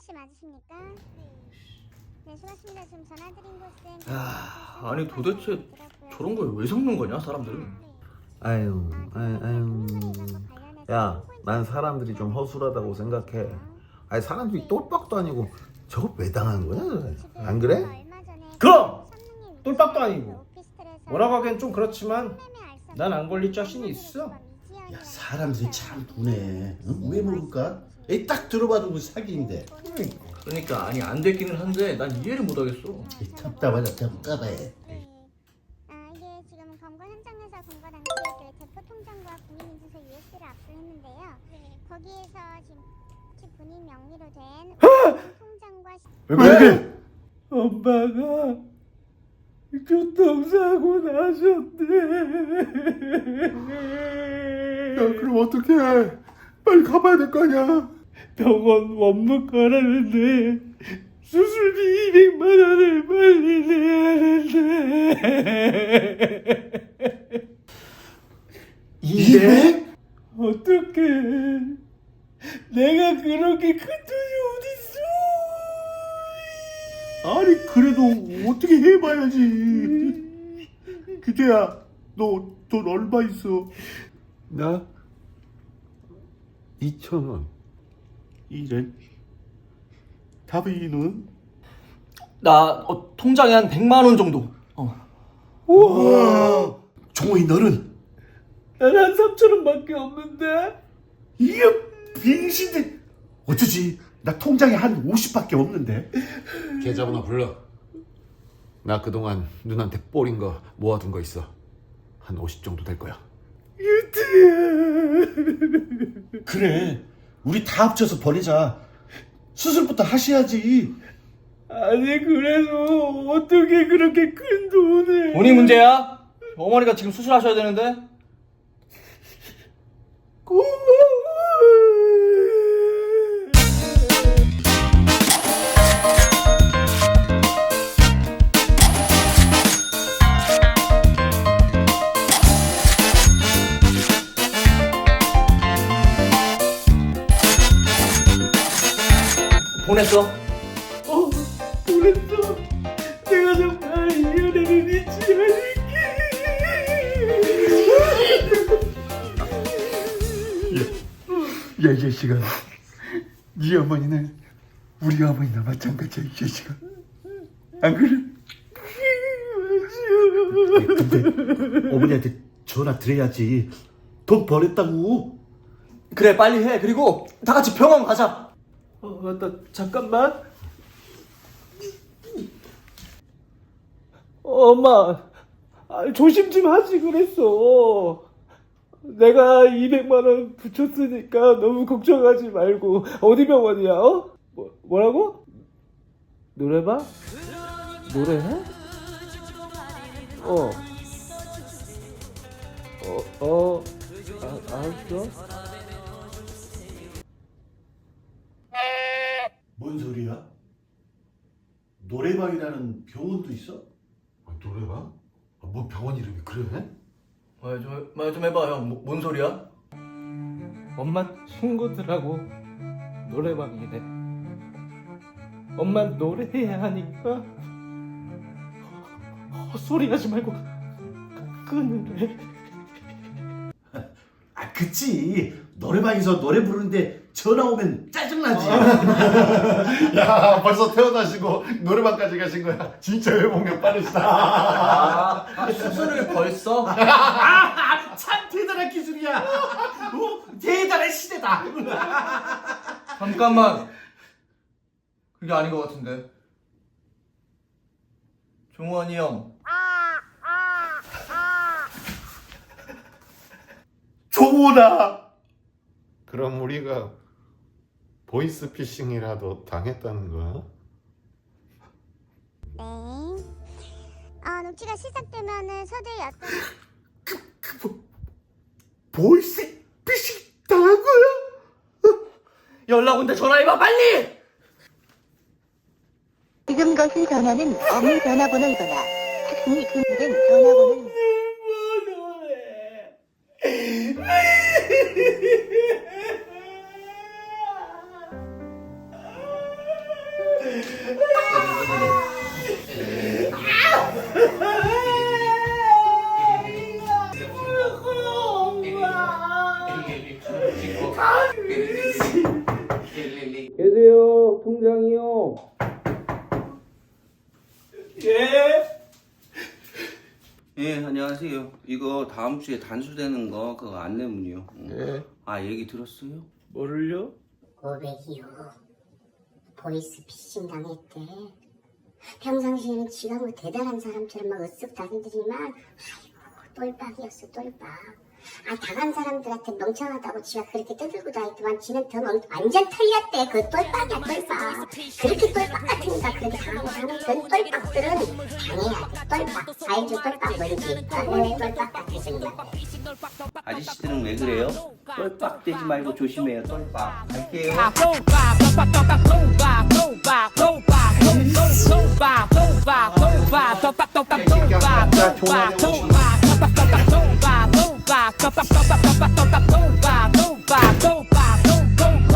혹시 맞으십니까? 네, 수고하십니다. 지금 전화드린 곳은 아, 아니 도대체 저런 걸 왜 섞는 거냐 사람들은 아유, 아유, 아유. 야, 난 사람들이 좀 허술하다고 생각해. 아니 사람들이 똘박도 아니고 저거 왜 당한 거야? 안 그래? 그럼! 똘박도 아니고. 뭐라고 하기엔 좀 그렇지만 난안 걸릴 자신이 있어 야 사람들이 참 둔해 응? 왜 모를까? 에이 딱 들어봐도 그 사기인데 그러니까 아니 안 됐기는 한데 난 이해를 못 하겠어 이 답답하다 답답해 네. 아, 이게 지금 검거 현장에서 검거 당시에 그 대포 통장과 군인인증서 USB를 압수했는데요. 거기에서 지금 혹시 군인 명의로 된 통장과 시- 왜 그래? 엄마가 교통사고 나셨대 야 그럼 어떡해 빨리 가봐야 될 거 아니야. 병원 원무 가라는데 수술비 200만 원을 빨리 내야 된대 200? 어떡해 내가 그렇게 큰 돈이 어딨어? 아니 그래도 어떻게 해봐야지. 규태야 너 돈 얼마 있어? 나 2천 원. 이래 다비는? 나 어, 통장에 한 100만 원 정도 어. 우와 종호이 너는? 난한 3천 원밖에 없는데 이게 빙신데 어쩌지 나 통장에 한 50밖에 없는데 계좌번호 불러. 나 그동안 누나한테 뽀린 거 모아둔 거 있어. 한 50 정도 될 거야. 그래. 우리 다 합쳐서 버리자. 수술부터 하셔야지. 아니 그래도 어떻게 그렇게 큰 돈을. 돈이 문제야? 어머니가 지금 수술하셔야 되는데 보냈어 어 보냈어 내가 정말 이 연애를 잊지 않을게 야, 이 자식아. 네 어머니는 우리 어머니나 마찬가지야, 이 자식아. 안 그래? 근데 어머니한테 전화 드려야지. 돈 버렸다고. 그래 빨리 해 그리고 다 같이 병원 가자 어 맞다 잠깐만 어, 엄마 아, 조심 좀 하지 그랬어 내가 200만 원 붙였으니까 너무 걱정하지 말고 어디 병원이야 어? 뭐, 뭐라고? 노래방? 노래해? 어. 어, 어, 아, 알았어. 뭔 소리야? 노래방이라는 병원도 있어? 아, 노래방? 아, 뭐 병원 이름이 그래? 말 좀, 말 좀 해봐, 형. 뭐, 뭔 소리야? 엄마 친구들하고 노래방이래. 엄마 노래해야 하니까 헛소리 하지 말고 끊으래. 아, 그치. 노래방에서 노래 부르는데 전화 오면 짜증나지. 야 벌써 태어나시고 노래방까지 가신 거야. 진짜 회복력 빠르시다. 아, 수술을 벌써? 아, 참 대단한 기술이야. 어? 대단한 시대다. 잠깐만. 그게 아닌 것 같은데. 종원이 형. 종호다. 그럼 우리가 보이스 피싱이라도 당했다는 거야? 네. 아, 녹취가 시작되면은 서두에 어떤 보이스 피싱 당한 거야? 연락 온대 전화해봐, 빨리! 지금 것을 전화는 업무 전화번호이거나 탁신이 금지된 전화번호 통장이요. 예. 예, 안녕하세요. 이거 다음 주에 단수되는 거 그거 안내문이요. 어. 예. 아, 얘기 들었어요? 뭐를요? 고백이요. 보이스 피싱 당했대. 평상시에는 지가 뭐 대단한 사람처럼 막 으쓱 다니더니만 아이고 똘빡이었어 똘빡. 아 당한 사람들한테 멍청하다고 지가 그렇게 떠들고 다니더만 지는 더 멍, 완전 털렸대. 그 똘빡이야 똘빡. 그렇게 똘빡 같으니까 그렇게 당하고 사는 그 똘빡들은 당해야 돼. 똘빡. 알죠 똘빡 뭔지. 나는 똘빡 같으니까. 아저씨들은 왜 그래요? 똘빡대지 말고 조심해요, 똘빡. 갈게요. 야, 종아